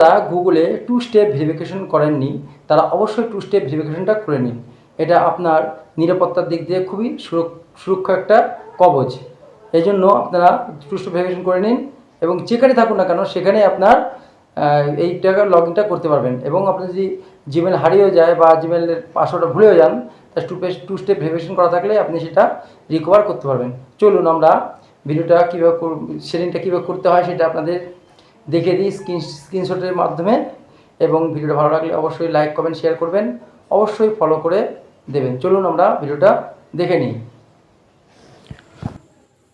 যারা গুগলে two step verification করেননি তারা অবশ্যই টু স্টেপ ভেরিফিকেশনটা করে নিন। এটা আপনার নিরাপত্তার দিক দিয়ে খুবই সুরক্ষা একটা কবচ। এই জন্য আপনারা টু স্টেপ ভেরিফিকেশন করে নিন এবং যেখানে থাকুন না কেন সেখানে আপনার আহ, এইটাকে লগ ইনটা করতে পারবেন এবং আপনি যদি জিমেল হারিয়েও যায় বা জিমেলের পাসওয়ার্ডটা ভুলেও যান তা টু টু স্টেপ ভেরিফিকেশন করা থাকলে আপনি সেটা রিকভার করতে পারবেন। চলুন আমরা ভিডিওটা কীভাবে সেটিংটা কীভাবে করতে হয় সেটা আপনাদের দেখে দিই স্ক্রিন, স্ক্রিনশটের মাধ্যমে এবং ভিডিওটা ভালো লাগলে অবশ্যই লাইক, কমেন্ট, শেয়ার করবেন। অবশ্যই ফলো করে দেবেন। চলুন আমরা ভিডিওটা দেখে নিই।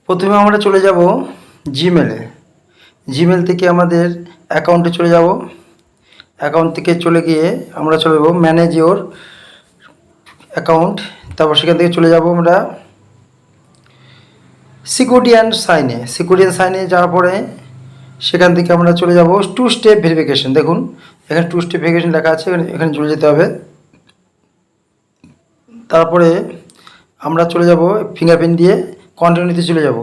প্রথমে আমরা চলে যাব জিমেলে জিমেল থেকে আমাদের অ্যাকাউন্টে চলে যাব। অ্যাকাউন্ট থেকে চলে গিয়ে আমরা চলে যাব ম্যানেজ ইওর অ্যাকাউন্ট তারপর সেখান থেকে চলে যাব আমরা সিকিউরিটি অ্যান্ড সাইনে সিকিউরিটি অ্যান্ড সাইনে যাওয়ার পরে সেখান থেকে আমরা চলে যাব টু স্টেপ ভেরিফিকেশন দেখুন, এখানে টু স্টেপ ভেরিফিকেশন লেখা আছে, এখানে এখানে চলে যেতে হবে। তারপরে আমরা চলে যাব ফিঙ্গারপ্রিন্ট দিয়ে কন্টিনিউ কন্টিনিউতে চলে যাব।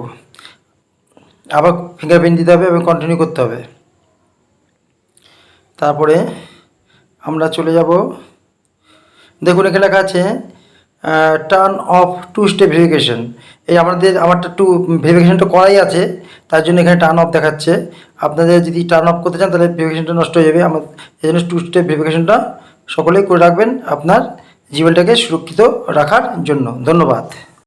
আবার ফিঙ্গারপ্রিন্ট দিতে হবে এবং কন্টিনিউ করতে হবে। তারপরে আমরা চলে যাব। দেখুন, এখানে লেখা আছে turn off two step verification এই আমাদের, আমারটা টু ভেরিফিকেশনটা করাই আছে, তার জন্য এখানে টার্ন অফ দেখাচ্ছে। আপনাদের যদি টার্ন অফ করতে চান, তাহলে ভেরিফিকেশনটা নষ্ট হয়ে যাবে। আমার, এই জন্য টু স্টেপ ভেরিফিকেশনটা সকলেই করে রাখবেন আপনার জীবনটাকে সুরক্ষিত রাখার জন্য। ধন্যবাদ।